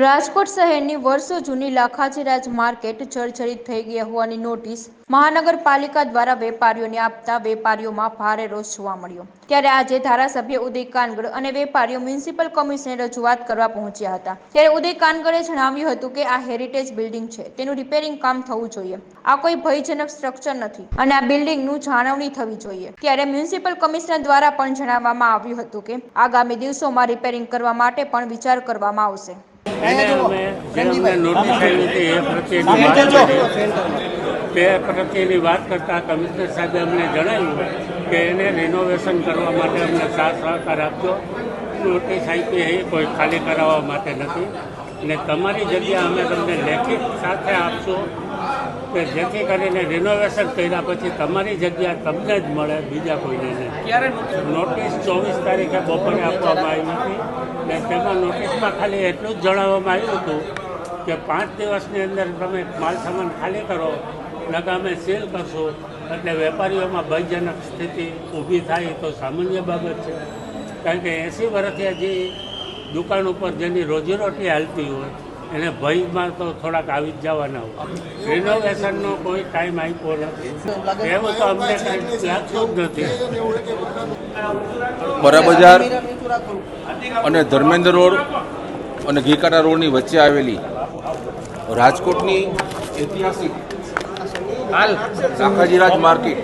રાજકોટ શહેરની વર્ષો જૂની લાખાજીરાજ માર્કેટ જર્જરિત થઈ ગયા હોવાની નોટિસ મહાનગરપાલિકા દ્વારા વેપારીઓને આપતા વેપારીઓમાં ભારે રોષ જોવા મળ્યો. ત્યારે આજે ધારાસભ્ય ઉદય કાનગડ અને વેપારીઓ મ્યુનિસિપલ કમિશનને રજૂઆત કરવા પહોંચ્યા હતા. ત્યારે ઉદય કાનગડે જણાવ્યું હતું કે આ હેરિટેજ બિલ્ડિંગ છે. તેનું રિપેરિંગ કામ થવું જોઈએ. આ કોઈ ભયજનક સ્ટ્રક્ચર નથી અને આ બિલ્ડિંગનું જાળવણી થવી જોઈએ. ત્યારે મ્યુનિસિપલ કમિશનર દ્વારા પણ જણાવવામાં આવ્યું હતું કે આગામી દિવસોમાં રિપેરિંગ કરવા માટે પણ વિચાર કરવામાં આવશે. એને અમે જે અમને નોટિસ આવી હતી એ પ્રત્યેની તે પ્રત્યેની વાત કરતાં કમિશનર સાહેબે અમને જણાવ્યું કે એને રિનોવેશન કરવા માટે અમને સાથ સહકાર આપજો. નોટિસ આપી એ કોઈ ખાલી કરાવવા માટે નથી. ને તમારી જગ્યા અમે તમને લેખિત સાથે આપશું. કે જેથી કરીને રિનોવેશન કર્યા પછી તમારી જગ્યા તમને જ મળે બીજા કોઈને નહીં. નોટિસ ચોવીસ તારીખે બપોરે આપવામાં આવી હતી ને તેમાં નોટિસમાં ખાલી એટલું જ જણાવવામાં આવ્યું હતું કે પાંચ દિવસની અંદર તમે માલ સામાન ખાલી કરો લગામે સીલ કરશો. એટલે વેપારીઓમાં ભયજનક સ્થિતિ ઊભી થાય તો સામાન્ય બાબત છે. કારણ કે એંસી વર્ષથી જે દુકાન ઉપર જેની રોજીરોટી હાલતી હોય એને ભયમાં તો થોડાક આવી જ જવાના હોય. રિનોવેશનનો કોઈ ટાઈમ આપ્યો નથી. એવું તો અમને કંઈ લાગતું નથી. બરા અને ધર્મેન્દ્ર રોડ અને ઘીકાટા રોડની વચ્ચે આવેલી રાજકોટની ઐતિહાસિક હાલ શાખાજીરાજ માર્કેટ,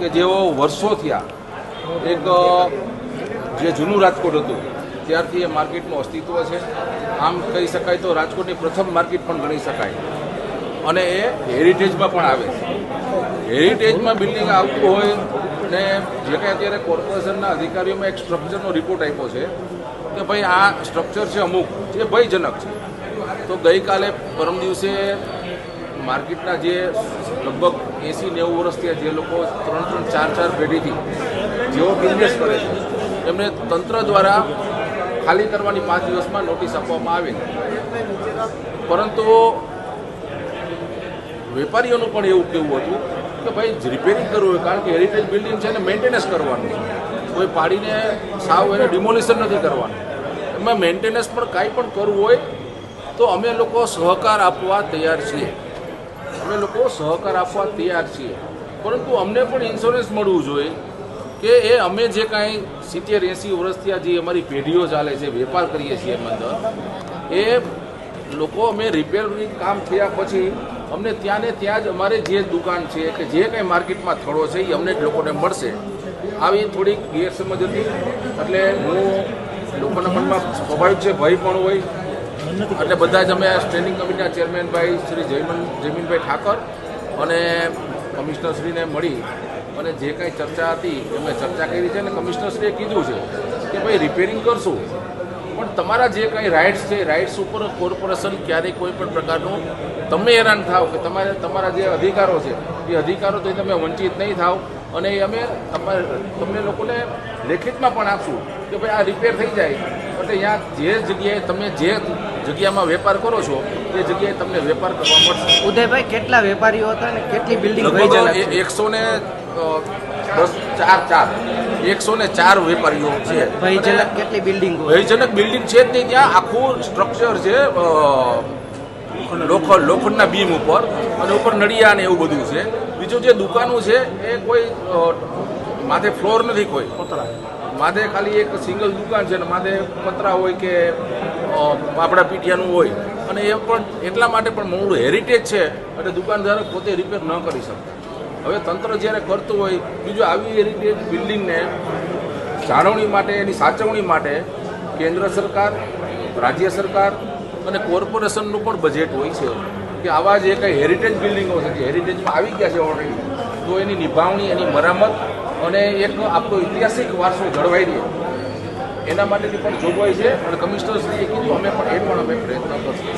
કે જેઓ વર્ષો થયા એક જે જૂનું રાજકોટ હતું, ત્યારથી એ માર્કેટનું અસ્તિત્વ છે. આમ કહી શકાય તો રાજકોટની પ્રથમ માર્કેટ પણ ગણી શકાય. અને એ હેરિટેજમાં પણ આવે છે. હેરિટેજમાં બિલ્ડિંગ આવતું હોય ને જે કંઈ અત્યારે કોર્પોરેશનના અધિકારીઓમાં એક સ્ટ્રક્ચરનો રિપોર્ટ આપ્યો છે કે ભાઈ આ સ્ટ્રક્ચર છે અમુક, જે ભયજનક છે. તો ગઈકાલે પરમ દિવસે માર્કેટના જે લગભગ એંસી નેવું વર્ષથી જે લોકો ત્રણ ત્રણ ચાર ચાર પેઢીથી જેઓ બિઝનેસ કરે છે, એમને તંત્ર દ્વારા ખાલી કરવાની પાંચ દિવસમાં નોટિસ આપવામાં આવી. પરંતુ વેપારીઓનું પણ એવું કેવું હતું કે ભાઈ રિપેરિંગ કરવું હોય, કારણ કે હેરિટેજ બિલ્ડિંગ છે ને મેન્ટેનન્સ કરવાનું કોઈ પાડીને સાવ એને ડિમોલિશન નથી કરવાનું. એમાં મેન્ટેનન્સ પણ કાંઈ પણ કરવું હોય, તો અમે લોકો સહકાર આપવા તૈયાર છીએ. અમે લોકો સહકાર આપવા તૈયાર છીએ. પરંતુ અમને પણ ઇન્સ્યોરન્સ મળવું જોઈએ. કે એ અમે જે કાંઈ સિત્તેર એંસી વર્ષથી આ જે અમારી પેઢીઓ ચાલે છે, વેપાર કરીએ છીએ એમ અંદર, એ લોકો અમે રિપેરિંગ કામ થયા પછી અમને ત્યાં ને ત્યાં જ અમારે જે દુકાન છે કે જે કંઈ માર્કેટમાં થળો છે, એ અમને જ લોકોને મળશે. આવી થોડીક ગેરસમજ હતી, એટલે હું લોકોના મનમાં સ્વાભાવિક છે, ભય પણ હોય. એટલે બધા જ અમે સ્ટેન્ડિંગ કમિટીના ચેરમેનભાઈ શ્રી જયમન જયમીનભાઈ ઠાકર અને કમિશનરશ્રીને મળી અને જે કાંઈ ચર્ચા હતી એમણે ચર્ચા કરી છે અને કમિશનરશ્રીએ કીધું છે કે ભાઈ રિપેરિંગ કરશું. પણ તમારા જે કાંઈ રાઇટ્સ છે રાઇટ્સ ઉપર કોર્પોરેશન ક્યારેય કોઈ પણ પ્રકારનું તમે હેરાન થાવ કે તમારે તમારા જે અધિકારો છે એ અધિકારોથી તમે વંચિત નહીં થાવ. અને એ અમે તમારે તમને લોકોને લેખિતમાં પણ આપશું કે ભાઈ આ રિપેર થઈ જાય. એટલે અહીંયા જે જગ્યાએ તમે જે જગ્યામાં વેપાર કરો છો તે જગ્યાએ તમને વેપાર કરવા મળશે. ઉદયભાઈ કેટલા વેપારીઓ હતા અને કેટલી બિલ્ડિંગ એકસો ને દસ ચાર ચાર. એકસો ને ચાર વેપારીઓ છે. ભયજનક કેટલી બિલ્ડિંગ? ભયજનક બિલ્ડિંગ છે જ નહીં ત્યાં આખું સ્ટ્રક્ચર છે લોખંડ લોખંડના બીમ ઉપર અને ઉપર નડિયા ને એવું બધું છે. બીજું જે દુકાનો છે એ કોઈ માથે ફ્લોર નથી કોઈ. માથે ખાલી એક સિંગલ દુકાન છે ને માથે પતરા હોય કે આપણા પીઠિયાનું હોય. અને એ પણ એટલા માટે પણ મોડું હેરિટેજ છે. એટલે દુકાનદારો પોતે રિપેર ન કરી શકતા. હવે તંત્ર જ્યારે કરતું હોય બીજું આવી હેરિટેજ બિલ્ડિંગને જાળવણી માટે, એની સાચવણી માટે કેન્દ્ર સરકાર, રાજ્ય સરકાર અને કોર્પોરેશનનું પણ બજેટ હોય છે. કે આવા જે કંઈ હેરિટેજ બિલ્ડિંગો છે, જે હેરિટેજમાં આવી ગયા છે ઓલરેડી તો એની નિભાવણી, એની મરામત અને એક આપણો ઐતિહાસિક વારસો જળવાઈ રહે. એના માટેની પણ જોગવાઈ છે અને કમિશનરશ્રીએ કીધું, અમે પણ એ પણ અમે પ્રયત્ન કરશું.